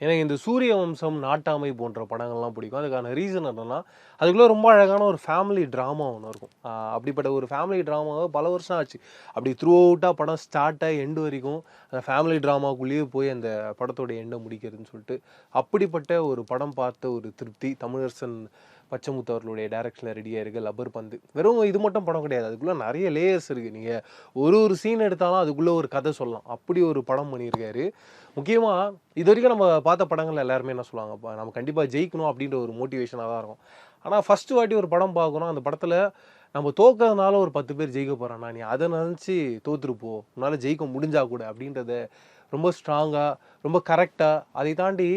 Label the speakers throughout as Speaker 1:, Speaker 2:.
Speaker 1: எனக்கு இந்த சூரிய வம்சம் நாட்டாமை போன்ற படங்கள்லாம் பிடிக்கும். அதுக்கான ரீசன் என்னென்னா அதுக்குள்ளே ரொம்ப அழகான ஒரு ஃபேமிலி ட்ராமா ஒன்று இருக்கும். அப்படிப்பட்ட ஒரு ஃபேமிலி ட்ராமாவை பல வருஷம் ஆச்சு. அப்படி த்ரூ அவுட்டாக படம் ஸ்டார்ட் ஆகி எண்டு வரைக்கும் அந்த ஃபேமிலி ட்ராமாக்குள்ளேயே போய் அந்த படத்தோடைய எண்டை முடிக்கிறதுன்னு சொல்லிட்டு அப்படிப்பட்ட ஒரு படம் பார்த்த ஒரு திருப்தி தமிழரசன் பச்சைமுத்து அவர்களுடைய ரெடியாக இருக்குது லப்பர் பந்து. வெறும் இது மட்டும் படம் கிடையாது. அதுக்குள்ளே நிறைய லேயர்ஸ் இருக்குது நீங்கள் ஒரு ஒரு சீன் எடுத்தாலும் அதுக்குள்ளே ஒரு கதை சொல்லலாம். அப்படி ஒரு படம் பண்ணியிருக்காரு. முக்கியமாக இது வரைக்கும் நம்ம பார்த்த படங்கள் எல்லாருமே என்ன சொல்லுவாங்க? நம்ம கண்டிப்பாக ஜெயிக்கணும் அப்படின்ற ஒரு மோட்டிவேஷனாக தான் இருக்கும். ஆனால் ஃபஸ்ட்டு வாட்டி ஒரு படம் பார்க்குறோம் அந்த படத்தில் நம்ம தோக்கிறதுனால ஒரு பத்து பேர் ஜெயிக்க போகிறானா நீ அதை நினச்சி தோத்துருப்போ உன்னால் ஜெயிக்க முடிஞ்சா கூட அப்படின்றத ரொம்ப ஸ்ட்ராங்காக ரொம்ப கரெக்டாக அதை தாண்டி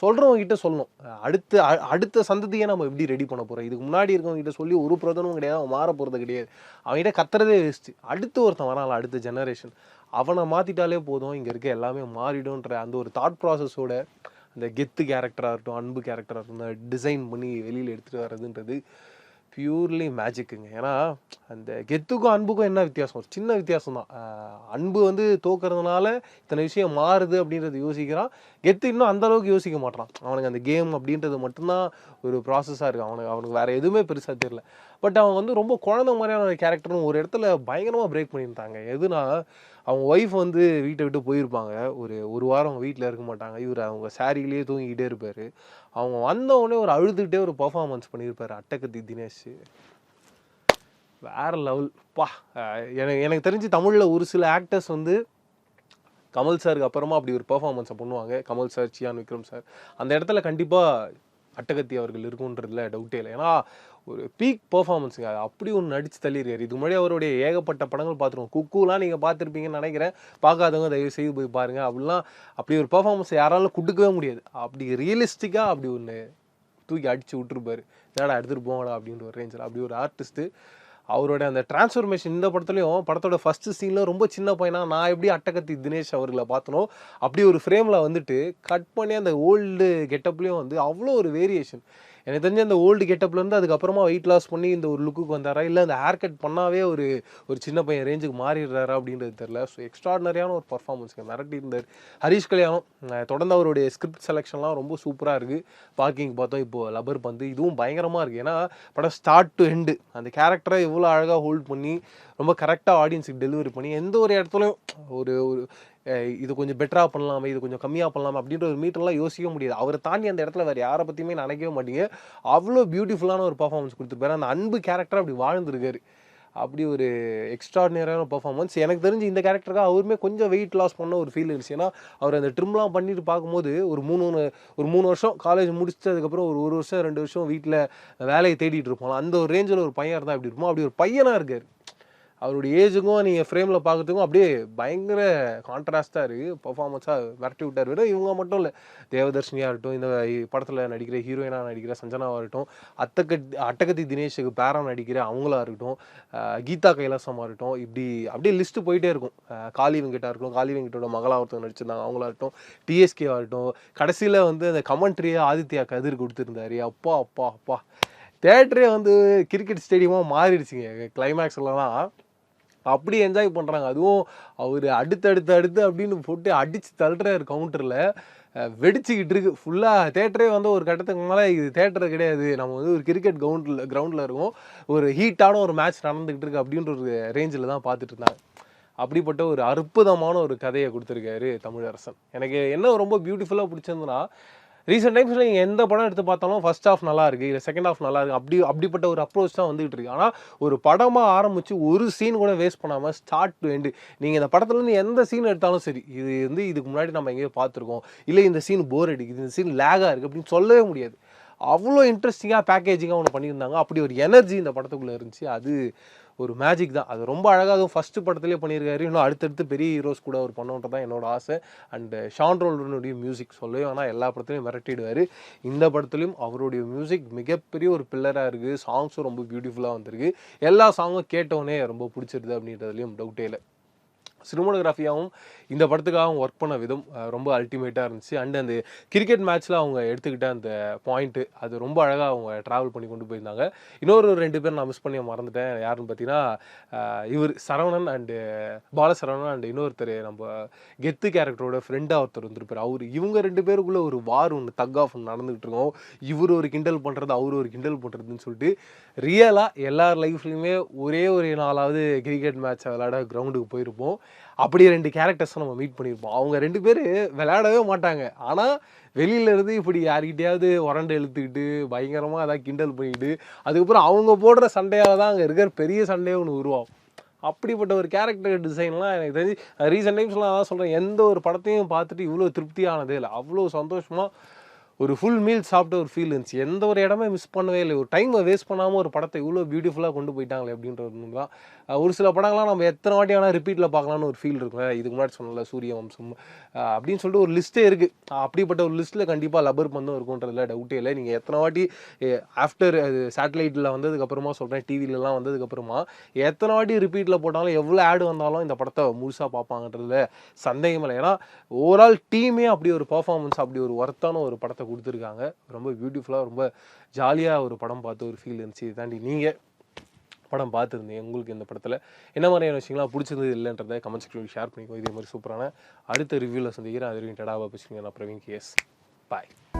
Speaker 1: சொல்கிறவங்ககிட்ட சொல்லணும். அடுத்த அ- அடுத்த சந்ததியை நம்ம எப்படி ரெடி பண்ண போகிறோம் இதுக்கு முன்னாடி இருக்கவங்ககிட்ட சொல்லி ஒரு பிரதனும் கிடையாது அவன் மாற போகிறது கிடையாது. அவன்கிட்ட கத்துறதே வேஸ்ட்டு அடுத்து ஒருத்தன் வரான்ல அடுத்த ஜெனரேஷன் அவனை மாற்றிட்டாலே போதும் இங்கே இருக்க எல்லாமே மாறிடும்ன்ற அந்த ஒரு தாட் ப்ராசஸோட அந்த கெத்து கேரக்டராக இருக்கட்டும் அன்பு கேரக்டராக இருக்கட்டும் டிசைன் பண்ணி வெளியில் எடுத்துகிட்டு வர்றதுன்றது பியூர்லி மேஜிக்குங்க ஏன்னா அந்த கெத்துக்கும் அன்புக்கும் என்ன வித்தியாசம்? ஒரு சின்ன வித்தியாசம் தான் அன்பு வந்து தோக்குறதுனால இத்தனை விஷயம் மாறுது அப்படின்றது யோசிக்கிறான். கெத்து இன்னும் அந்த அளவுக்கு யோசிக்க மாட்டான். அவனுக்கு அந்த கேம் அப்படின்றது மட்டும்தான் ஒரு ப்ராசஸாக இருக்குது அவனுக்கு அவனுக்கு வேறு எதுவுமே பெருசாக தெரியல. பட் அவன் வந்து ரொம்ப குழந்தை மாதிரியான ஒரு கேரக்டரும் ஒரு இடத்துல பயங்கரமாக பிரேக் பண்ணியிருந்தாங்க. எதுனா அவங்க ஒய்ஃப் வந்து வீட்டை விட்டு போயிருப்பாங்க. ஒரு ஒரு வாரம் அவங்க வீட்டில் இருக்க மாட்டாங்க. இவர் அவங்க சாரியிலேயே தூங்கிக்கிட்டே இருப்பார். அவங்க வந்தவுடனே ஒரு அழுதுகிட்டே ஒரு பர்ஃபார்மன்ஸ் பண்ணியிருப்பார். அட்டகத்தி தினேஷ். வேற லெவல் பா எனக்கு எனக்கு தெரிஞ்சு தமிழில் ஒரு சில ஆக்டர்ஸ் வந்து கமல் சாருக்கு அப்புறமா அப்படி ஒரு பர்ஃபார்மன்ஸை பண்ணுவாங்க. Kamal sir Chiyaan Vikram sir. அந்த இடத்துல கண்டிப்பாக அட்டகத்தி அவர்கள் இருக்குன்றதுல டவுட்டே இல்லை. ஏன்னா ஒரு பீக் பர்ஃபார்மன்ஸுங்க அது அப்படி ஒன்று நடித்து தள்ளியிருக்காரு. இதுக்கு முன்னாடி அவருடைய ஏகப்பட்ட படங்கள் பார்த்துருவோம் குக்கூலாம் நீங்கள் பார்த்துருப்பீங்கன்னு நினைக்கிறேன். பார்க்காதவங்க தயவு செய்து போய் பாருங்கள் அப்படிலாம் அப்படி ஒரு பெர்ஃபார்மன்ஸ் யாராலும் கொடுக்கவே முடியாது. அப்படி ரியலிஸ்டிக்காக அப்படி ஒன்று தூக்கி அடித்து விட்டுருப்பார். என்னடா எடுத்துகிட்டு போங்கடா அப்படின்ற ஒரு ரேஞ்சில் அப்படி ஒரு ஆர்டிஸ்ட்டு அவரோட அந்த டிரான்ஸ்ஃபர்மேஷன் இந்த படத்துலையும் படத்தோட ஃபஸ்ட்டு சீனில் ரொம்ப சின்ன பையனா நான் எப்படி அட்டகத்தி தினேஷ் அவர்களை பார்த்தனோ அப்படி ஒரு ஃப்ரேமில் வந்துட்டு கட் பண்ணி அந்த ஓல்டு கெட்டப்லேயும் வந்து அவ்வளோ ஒரு வேரியேஷன் எனக்கு தெரிஞ்ச அந்த ஓல்டு கெட்டப்லேருந்து அதுக்கப்புறமா வெயிட் லாஸ் பண்ணி இந்த ஒரு லுக்குக்கு வந்தாரா? இல்லை அந்த ஹேர் கட் பண்ணாவே ஒரு ஒரு சின்ன பையன் ரேஞ்சுக்கு மாறிடுறாரா அப்படின்றது தெரில ஸோ எக்ஸ்ட்ராடனரியான ஒரு பர்ஃபார்மன்ஸ்க்கு மிரட்டி இருந்தார் ஹரீஷ் கல்யாணம் தொடர்ந்து அவருடைய ஸ்கிரிப்ட் செலெக்ஷன்லாம் ரொம்ப சூப்பராக இருக்குது பார்க்கிங் பார்த்தோம் இப்போ லப்பர் பந்து இதுவும் பயங்கரமாக இருக்குது ஏன்னா படம் ஸ்டார்ட் டு எண்டு அந்த கேரக்டரை எவ்வளோ அழகாக ஹோல்ட் பண்ணி ரொம்ப கரெக்டாக ஆடியன்ஸுக்கு டெலிவரி பண்ணி எந்த ஒரு இடத்துலையும் ஒரு ஒரு இது கொஞ்சம் பெட்டராக பண்ணலாமே இது கொஞ்சம் கம்மியாக பண்ணலாமே அப்படின்ற ஒரு மீட்டர்லாம் யோசிக்க முடியாது. அவரை தாண்டி அந்த இடத்துல வேறு யாரை பற்றியுமே நினைக்கவே மாட்டீங்க. அவ்வளோ பியூட்டிஃபுல்லான ஒரு பர்ஃபார்மன்ஸ் கொடுத்துருப்பாரு. அந்த அன்பு கேரக்டர் அப்படி வாழ்ந்துருக்காரு. அப்படி ஒரு எக்ஸ்ட்ராடினரியான பர்ஃபார்மன்ஸ் எனக்கு தெரிஞ்சு இந்த கேரக்டருக்காக அவருமே கொஞ்சம் வெயிட் லாஸ் பண்ண ஒரு ஃபீல் இருந்துச்சு. ஏன்னா அவர் அந்த ட்ரிம்லாம் பண்ணிட்டு பார்க்கும்போது ஒரு மூணு ஒரு மூணு வருஷம் காலேஜ் முடிச்சதுக்கப்புறம் ஒரு ஒரு வருஷம் ரெண்டு வருஷம் வீட்டில் வேலையை தேடிட்டு இருப்போம் அந்த ஒரு ரேஞ்சில் ஒரு பையன் இருந்தால் எப்படி இருப்போம் அப்படி ஒரு பையனாக இருக்கார். அவருடைய ஏஜுக்கும் நீங்கள் ஃப்ரேமில் பார்க்கறதுக்கும் அப்படியே பயங்கர கான்ட்ராஸ்டாக இருக்குது பர்ஃபார்மன்ஸாக விரட்டி விட்டார் வெறும் இவங்க மட்டும் இல்லை. தேவதர்ஷினியாக இருக்கட்டும் இந்த படத்தில் நடிக்கிற ஹீரோயினாக நடிக்கிற சஞ்சனாவாக இருக்கட்டும் அத்தகத் அட்டகத்தி தினேஷுக்கு பேரா நடிக்கிற அவங்களா இருக்கட்டும் கீதா கைலாசமாக இருக்கட்டும் இப்படி அப்படியே லிஸ்ட்டு போயிட்டே இருக்கும். காளி வெங்கட்டாக இருக்கட்டும் காளி வெங்கட்டோட மகளாக ஒருத்தவங்க நடிச்சிருந்தாங்க அவங்களா இருக்கட்டும் டிஎஸ்கே ஆகட்டும் கடைசியில் வந்து அந்த கமெண்ட்ரியை ஆதித்யா கதிர் கொடுத்துருந்தாரு. அப்பா அப்பா அப்பா. தேட்டரே வந்து கிரிக்கெட் ஸ்டேடியமாக மாறிடுச்சுங்க. கிளைமேக்ஸ்லாம் அப்படி என்ஜாய் பண்ணுறாங்க அதுவும் அவர் அடுத்து அடுத்து அடுத்து அப்படின்னு போட்டு அடித்து தள்ளுறாரு கவுண்டரில் வெடிச்சுக்கிட்டு இருக்கு. ஃபுல்லாக தேட்டரே வந்து ஒரு கட்டத்துக்கு மேலே இது தேட்டர் கிடையாது. நம்ம வந்து ஒரு கிரிக்கெட் கிரவுண்டில் கிரவுண்டில் இருக்கும். ஒரு ஹீட்டான ஒரு மேட்ச் நடந்துக்கிட்டு இருக்கு அப்படின்ற ஒரு ரேஞ்சில் தான் பார்த்துட்டு இருந்தாங்க. அப்படிப்பட்ட ஒரு அற்புதமான ஒரு கதையை கொடுத்துருக்காரு தமிழரசன். எனக்கு என்ன ரொம்ப பியூட்டிஃபுல்லாக பிடிச்சிருந்ததுன்னா ரீசெண்ட் டைம்ஸில் நீங்கள் எந்த படம் எடுத்து பார்த்தாலும் ஃபர்ஸ்ட் ஆஃப் நல்லா இருக்குது இல்லை செகண்ட் ஆஃப் நல்லா இருக்குது அப்படி அப்படிப்பட்ட ஒரு அப்ரோச் தான் வந்துகிட்டு இருக்கு. ஆனால் ஒரு படமாக ஆரம்பித்து ஒரு சீன் கூட வேஸ்ட் பண்ணாமல் ஸ்டார்ட் டு எண்டு நீங்கள் இந்த படத்துலேருந்து எந்த சீன் எடுத்தாலும் சரி இது வந்து இதுக்கு முன்னாடி நம்ம எங்கேயோ பார்த்துருக்கோம். இல்லை இந்த சீன் போர் அடிக்குது இந்த சீன் லேகாக இருக்குது அப்படின்னு சொல்லவே முடியாது. அவ்வளோ இன்ட்ரெஸ்டிங்காக பேக்கேஜிங்காக ஒன்று பண்ணியிருந்தாங்க. அப்படி ஒரு எனர்ஜி இந்த படத்துக்குள்ளே இருந்துச்சு. அது ஒரு மேஜிக் தான். அது ரொம்ப அழகாக அதுவும் ஃபஸ்ட்டு படத்துலேயே பண்ணியிருக்காரு. இன்னும் அடுத்தடுத்து பெரிய ஹீரோஸ் கூட அவர் பண்ணுன்றது தான் என்னோட ஆசை. அண்டு ஷான் ரோல்டனுடைய மியூசிக் சொல்லவே ஆனால் எல்லா படத்துலையும் மிரட்டிடுவார். இந்த படத்துலையும் அவருடைய மியூசிக் மிகப்பெரிய ஒரு பில்லராக இருக்குது சாங்ஸும் ரொம்ப பியூட்டிஃபுல்லாக வந்திருக்கு. எல்லா சாங்கும் கேட்டோன்னே ரொம்ப பிடிச்சிருது அப்படின்றதுலையும் டவுட்டே இல்லை. சினிமோகிராஃபியாகவும் இந்த படத்துக்காகவும் ஒர்க் பண்ண விதம் ரொம்ப அல்டிமேட்டாக இருந்துச்சு. அண்ட் அந்த கிரிக்கெட் மேட்ச்சில் அவங்க எடுத்துக்கிட்ட அந்த பாயிண்ட்டு அது ரொம்ப அழகாக அவங்க ட்ராவல் பண்ணி கொண்டு போயிருந்தாங்க. இன்னொரு ரெண்டு பேர் நான் மிஸ் பண்ணி மறந்துட்டேன். யாருன்னு பார்த்தீங்கன்னா இவர் சரவணன் அண்டு பாலசரவணன் அண்ட் இன்னொருத்தர் நம்ம கெத்து கேரக்டரோட ஃப்ரெண்டாக ஒருத்தர் வந்திருப்பார். அவர் இவங்க ரெண்டு பேருக்குள்ளே ஒரு வார் ஒன்று தக் ஆஃப் ஒன்று நடந்துகிட்டு இருக்கோம். இவர் ஒரு கிண்டல் பண்ணுறது அவர் ஒரு கிண்டல் பண்ணுறதுன்னு சொல்லிட்டு ரியலாக எல்லார் லைஃப்லையுமே ஒரே ஒரு நாளாவது கிரிக்கெட் மேட்ச் விளையாட கிரவுண்டுக்கு போயிருப்போம். அப்படி ரெண்டு கேரக்டர்ஸை நம்ம மீட் பண்ணியிருப்போம் அவங்க ரெண்டு பேர் விளையாடவே மாட்டாங்க. ஆனால் வெளியில இருந்து இப்படி யார்கிட்டயாவது உரண்டை இழுத்துக்கிட்டு பயங்கரமாக அதான் கிண்டல் பண்ணிக்கிட்டு அதுக்கப்புறம் அவங்க போடுற சண்டையால் தான் அங்கே இருக்கிற பெரிய சண்டையே ஒன்று உருவாகும். அப்படிப்பட்ட ஒரு கேரக்டர் டிசைன்லாம் எனக்கு தெரிஞ்சு ரீசெண்ட் டைம்ஸ்லாம் அதான் சொல்கிறேன் எந்த ஒரு படத்தையும் பார்த்துட்டு இவ்வளோ திருப்தியானதே இல்லை. அவ்வளோ சந்தோஷமாக ஒரு ஃபுல் மீல் சாப்பிட்ட ஒரு ஃபீல் இருந்துச்சு. எந்த ஒரு இடமே மிஸ் பண்ணவே இல்லை. ஒரு டைமை வேஸ்ட் பண்ணாமல் ஒரு படத்தை இவ்வளோ பியூட்டிஃபுல்லாக கொண்டு போயிட்டாங்களே அப்படின்ற ஒரு தான் ஒரு சில படங்கள்லாம் நம்ம எத்தனை வாட்டி வேணால் ரிப்பீட்டில் பார்க்கலான்னு ஒரு ஃபீல் இருக்குல்ல இதுக்கு முன்னாடி சொன்னல சூரிய வம்சம். அப்படின்னு சொல்லிட்டு ஒரு லிஸ்ட்டே இருக்குது அப்படிப்பட்ட ஒரு லிஸ்ட்டில் கண்டிப்பாக லபர் பந்தும் இருக்குன்றதுல டவுட்டே இல்லை. நீங்கள் எத்தனை வாட்டி ஆஃப்டர் அது சேட்டலைட்டில் வந்ததுக்கப்புறமா சொல்கிறேன் டிவிலலாம் வந்ததுக்கப்புறமா எத்தனை வாட்டி ரிப்பீட்டில் போட்டாலும் எவ்வளோ ஆடு வந்தாலும் இந்த படத்தை முழுசாக பார்ப்பாங்கன்றதுல சந்தேகம் இல்லை. ஏன்னா ஓவரால் டீமே அப்படி ஒரு பர்ஃபார்மன்ஸ் அப்படி ஒரு ஒர்த்தான ஒரு படத்தை கொடுத்துருக்காங்க. ரொம்ப பியூட்டிஃபுல்லாக ரொம்ப ஜாலியாக ஒரு படம் பார்த்து ஒரு ஃபீல் இருந்துச்சு. இதை தாண்டி நீங்கள் படம் பார்த்துருந்தீங்க. உங்களுக்கு இந்த படத்தில் என்ன மாதிரியான விஷயங்கள்லாம் பிடிச்சிருந்தது இல்லைன்றதை கமெண்ட் செக்ஷனில் ஷேர் பண்ணிக்கோ. இதே மாதிரி சூப்பரான அடுத்த ரிவ்யூவில் சந்திக்கிறேன். அது வரைக்கும் டடாவா பேசுங்க நான் பிரவீன் கேஸ் பாய்